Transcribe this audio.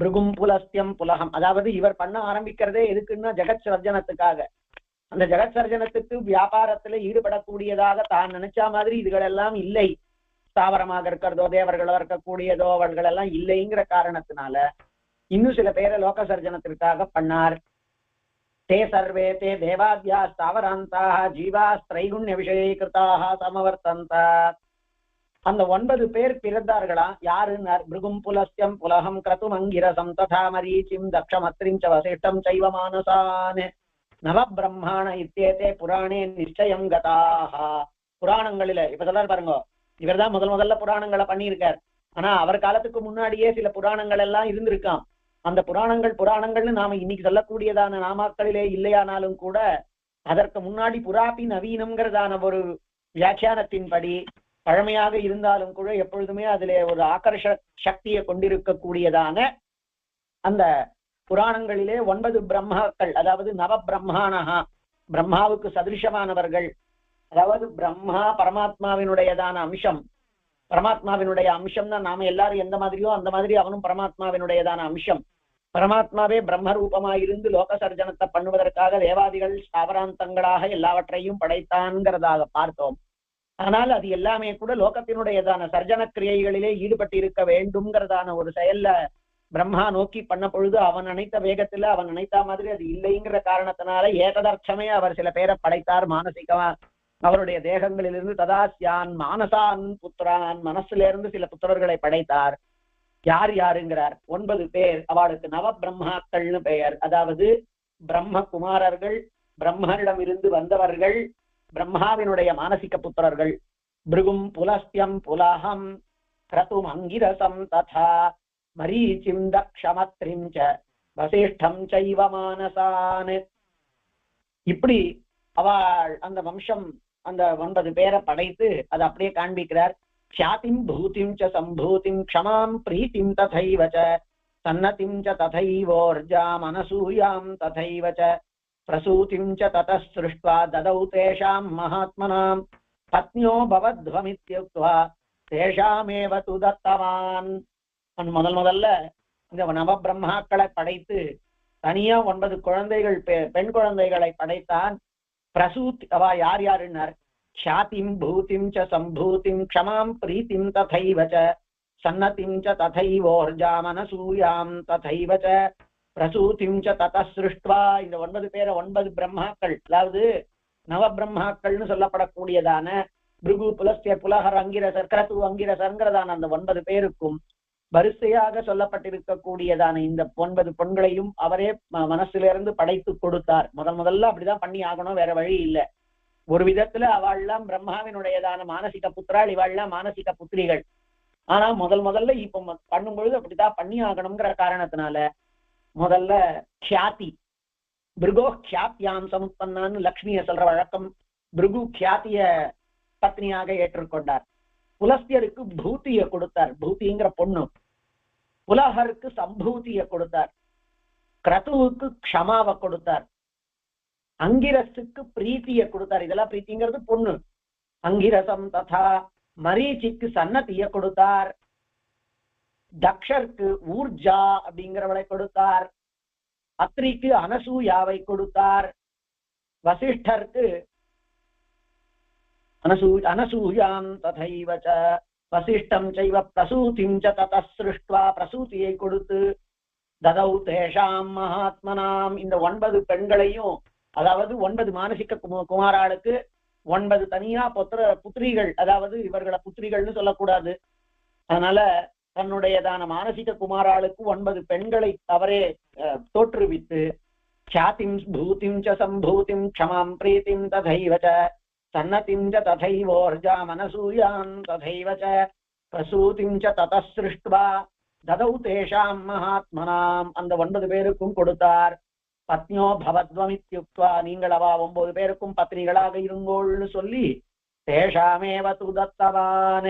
பிருகும் புலஸ்தியம் புலகம். அதாவது இவர் பண்ண ஆரம்பிக்கிறதே எதுக்குன்னா ஜெகத் சர்ஜனத்துக்காக அந்த ஜெகத் சர்ஜனத்துக்கு வியாபாரத்துல ஈடுபடக்கூடியதாக தான் நினைச்ச மாதிரி இதுகளெல்லாம் இல்லை. ஸ்தாவரமாக இருக்கிறதோ தேவர்களோ இருக்கக்கூடியதோ அவர்கள் எல்லாம் இல்லைங்கிற காரணத்தினால இன்னும் சில பேரை லோக சர்ஜனத்திற்காக பண்ணார். தே சர்வே தே தேவாத்யா ஸ்தாவராந்தாக ஜீவா ஸ்திரைகுண்ய விஷயீகிருத்தாக சமவர்த்தந்தா. அந்த ஒன்பது பேர் பிறந்தார்களா? யாரு மிருகும் புலஸ்யம் புலகம் கிரதும் அங்கிரசம் ததா மரீச்சிம் தக்ஷமத்ரிம் ச வசிஷ்டம் சைவ மானசான். நவ இத்தியேதே புராணே நிச்சயம் கதாக புராணங்களில இப்ப சொல்றாரு பாருங்க இவர்தான் முதல் முதல்ல புராணங்களை பண்ணியிருக்கார். ஆனா அவர் காலத்துக்கு முன்னாடியே சில புராணங்கள் எல்லாம் இருந்திருக்காம். அந்த புராணங்கள் புராணங்கள்னு நாம இன்னைக்கு சொல்லக்கூடியதான நாமாக்களிலே இல்லையானாலும் கூட அதற்கு முன்னாடி புராபி நவீனம்ங்கிறதான ஒரு வியாக்கியானத்தின்படி பழமையாக இருந்தாலும் கூட எப்பொழுதுமே அதிலே ஒரு ஆக்கர்ஷ சக்தியை கொண்டிருக்கக்கூடியதான அந்த புராணங்களிலே ஒன்பது பிரம்மாக்கள் அதாவது நவ பிரம்மானஹா பிரம்மாவுக்கு சதிருஷமானவர்கள். அதாவது பிரம்மா பரமாத்மாவினுடையதான அம்சம். பரமாத்மாவினுடைய அம்சம் தான் நாம எல்லாரும் எந்த மாதிரியோ அந்த மாதிரி அவனும் பரமாத்மாவினுடையதான அம்சம். பரமாத்மாவே பிரம்ம ரூபமாயிருந்து லோக சர்ஜனத்தை பண்ணுவதற்காக தேவாதிகள் ஸ்தாபராந்தங்களாக எல்லாவற்றையும் படைத்தான்கிறதாக பார்த்தோம். ஆனால் அது எல்லாமே கூட லோகத்தினுடையதான சர்ஜன கிரியைகளிலே ஈடுபட்டு இருக்க வேண்டும்ங்கிறதான ஒரு செயல்ல பிரம்மா நோக்கி பண்ண பொழுது அவன் நினைத்த வேகத்துல அவன் நினைத்த மாதிரி அது இல்லைங்கிற காரணத்தினால ஏகதர்ச்சமே அவர் சில பேரை படைத்தார் மானசிகமா. அவருடைய தேகங்களிலிருந்து ததாசியான் மானசான் புத்திரான் மனசுல இருந்து சில புத்திரர்களை படைத்தார். யார் யாருங்கிறார்? ஒன்பது பேர். அவளுக்கு நவ பிரம்மாக்கள்னு பெயர். அதாவது பிரம்ம குமாரர்கள் பிரம்மனிடம் இருந்து வந்தவர்கள் பிரம்மாவினுடைய மானசிக புத்திரர்கள் பிருகும் புலஸ்தியம் புலகம் கிரதும் அங்கிரசம் ததா மரீச்சிம் தக்ஷமத்ரிம் ச வசிஷ்டம் சைவ மானசான் இப்படி அவள் அந்த வம்சம் அந்த ஒன்பது பேரை படைத்து அதை அப்படியே காண்பிக்கிறார் ख्यातिम् भूतिम् च सम्भूतिम् क्षमाम् प्रीतिम् तथैव च सन्नतिम् च तथैवोर्जामनसूयाम् तथैव च प्रसूतिम् च ततः सृष्ट्वा ददौ तेषाम् महात्मनाम् पत्न्यो भवध्वमित्युक्त्वा தேஷாமேவ து தத்தவான் அவன் முதல் முதல்ல இந்த நவ பிரம்மாக்களை படைத்து தனியா ஒன்பது குழந்தைகள் பெ- பெண் குழந்தைகளை படைத்தான் பிரசூத் அவ யார் யாருன்னார் ख्यातिम् भूतिम् च सम्भूतिम् क्षमाम् प्रीतिम् तथैव च सन्नतिम् च तथैवोर्जामनसूयाम् तथैव च பிரசூதிம் ச தத சிருஷ்டுவா. இந்த ஒன்பது பேரை ஒன்பது பிரம்மாக்கள் அதாவது நவ பிரம்மாக்கள்னு சொல்லப்படக்கூடியதான பிருகு புலஸ்திய புலகர் அங்கிரசர் கிரது அங்கிரசர்ங்கிறதான அந்த ஒன்பது பேருக்கும் வரிசையாக சொல்லப்பட்டிருக்கக்கூடியதான இந்த ஒன்பது பொண்களையும் அவரே ம- மனசிலிருந்து படைத்து கொடுத்தார். முதல் முதல்ல அப்படிதான் பண்ணி ஆகணும் வேற வழி இல்ல. ஒரு விதத்துல அவள்லாம் பிரம்மாவினுடையதான மானசிக புத்திராள் இவாள்லாம் மானசிக புத்திரிகள். ஆனா முதல் முதல்ல இப்ப பண்ணும்பொழுது அப்படிதான் பண்ணி ஆகணுங்கிற காரணத்தினால முதல்ல கியாதி பிருகோ கியாத்தியாம் சமுத்பன்னான்னு லக்ஷ்மியை சொல்ற வழக்கம் பிருகு கியாத்திய பத்னியாக ஏற்றுக்கொண்டார். புலஸ்தியருக்கு பூத்திய கொடுத்தார். பூத்திங்கிற பொண்ணு. புலகருக்கு சம்பூதிய கொடுத்தார். கிரதுவுக்கு க்ஷமாவை கொடுத்தார். அங்கிரஸுக்கு பிரீத்திய கொடுத்தார். இதெல்லாம் பிரீத்திங்கிறது பொண்ணு. அங்கிரசம் ததா மரீச்சிக்கு சன்னதிய கொடுத்தார். தக்ஷருக்கு ஊர்ஜா அப்படிங்கிறவளை கொடுத்தார். அத்ரிக்கு அனசூயாவை கொடுத்தார். வசிஷ்டருக்கு அனசூ அனசூயாம் ததைவ ச வசிஷ்டம் செய்வ பிரசூதிம் தத சிருஷ்டுவா பிரசூதியை கொடுத்து ததௌ தேஷாம் மகாத்மனாம். இந்த ஒன்பது பெண்களையும் அதாவது ஒன்பது மானசிக கும- குமாராளுக்கு ஒன்பது தனியா புத்திர புத்திரிகள் அதாவது இவர்களை புத்திரிகள்னு சொல்லக்கூடாது. அதனால தன்னுடையதான மானசிக குமாராளுக்கு ஒன்பது பெண்களை அவரே தோற்றுவித்து சாத்திம் பூத்திம் ச சம்பூத்திம் க்ஷமாம் பிரீத்திம் ததைவ ச சன்னதிம் ச ததைவோர்ஜா மனசூயாம் ததைவ ச பிரசூதிம் ச தத சிருஷ்டுவா ததௌ தேஷாம் மகாத்மனாம். அந்த ஒன்பது பேருக்கும் கொடுத்தார். பத்னியோ பவத்வமித்யுக்வா நீங்கள் அவா ஒன்பது பேருக்கும் பத்னிகளாக இருங்கோள்னு சொல்லி தேஷாமேவ துதத்தவான்.